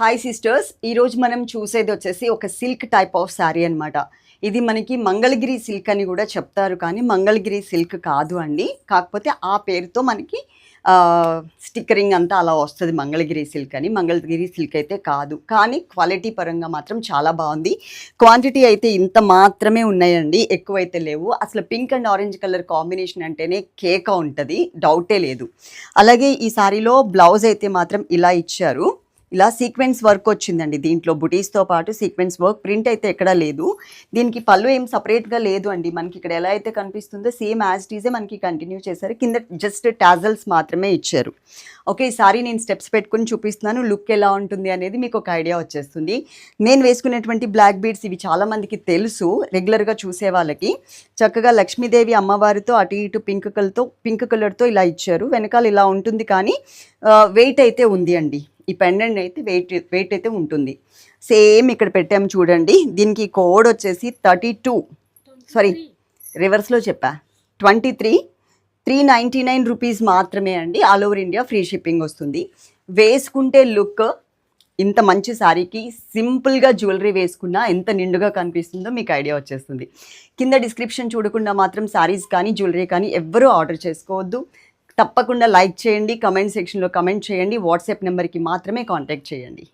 Hi sisters ఈరోజు మనం చూసేది వచ్చేసి ఒక సిల్క్ టైప్ ఆఫ్ శారీ అన్నమాట. ఇది మనకి మంగళగిరి సిల్క్ అని కూడా చెప్తారు కానీ మంగళగిరి సిల్క్ కాదు అండి. కాకపోతే ఆ పేరుతో మనకి స్టిక్కరింగ్ అంతా అలా వస్తుంది మంగళగిరి సిల్క్ అని. మంగళగిరి సిల్క్ అయితే కాదు. కానీ క్వాలిటీ పరంగా మాత్రం చాలా బాగుంది. క్వాంటిటీ అయితే ఇంత మాత్రమే ఉన్నాయండి. ఎక్కువైతే లేవు. అసలు pink and orange colour combination అంటేనే కేక ఉంటుంది. డౌటే లేదు. అలాగే ఈ సారీలో బ్లౌజ్ అయితే మాత్రం ఇలా ఇచ్చారు. ఇలా సీక్వెన్స్ వర్క్ వచ్చిందండి దీంట్లో. బుటీస్తో పాటు సీక్వెన్స్ వర్క్ ప్రింట్ అయితే ఎక్కడా లేదు. దీనికి పళ్ళు ఏం సపరేట్గా లేదు అండి. మనకి ఇక్కడ ఎలా అయితే కనిపిస్తుందో సేమ్ యాజ్ టీజే మనకి కంటిన్యూ చేశారు. కింద జస్ట్ టాజల్స్ మాత్రమే ఇచ్చారు. ఓకే ఈసారి నేను స్టెప్స్ పెట్టుకుని చూపిస్తున్నాను. లుక్ ఎలా ఉంటుంది అనేది మీకు ఒక ఐడియా వచ్చేస్తుంది. నేను వేసుకునేటువంటి బ్లాక్ బీడ్స్ ఇవి చాలామందికి తెలుసు రెగ్యులర్గా చూసే వాళ్ళకి. చక్కగా లక్ష్మీదేవి అమ్మవారితో అటు ఇటు పింక్ కలర్తో పింక్ కలర్తో ఇలా ఇచ్చారు. వెనకాల ఇలా ఉంటుంది కానీ వెయిట్ అయితే ఉంది అండి. ఈ పెండెంట్ అయితే వెయిట్ వెయిట్ అయితే ఉంటుంది. సేమ్ ఇక్కడ పెట్టాము చూడండి దీనికి కోడ్ వచ్చేసి థర్టీ టూ. సారీ రివర్స్లో చెప్పా. Twenty three three ninety nine rupees మాత్రమే అండి all over India free shipping వస్తుంది. వేసుకుంటే లుక్ ఇంత మంచి శారీకి సింపుల్గా జ్యువెలరీ వేసుకున్నా ఎంత నిండుగా కనిపిస్తుందో మీకు ఐడియా వచ్చేస్తుంది. కింద డిస్క్రిప్షన్ చూడకుండా మాత్రం శారీస్ కానీ జ్యువెలరీ కానీ ఎవ్వరూ ఆర్డర్ చేసుకోవద్దు. తప్పకుండా లైక్ చేయండి కమెంట్ సెక్షన్లో కమెంట్ చేయండి వాట్సాప్ నెంబర్కి మాత్రమే కాంటాక్ట్ చేయండి.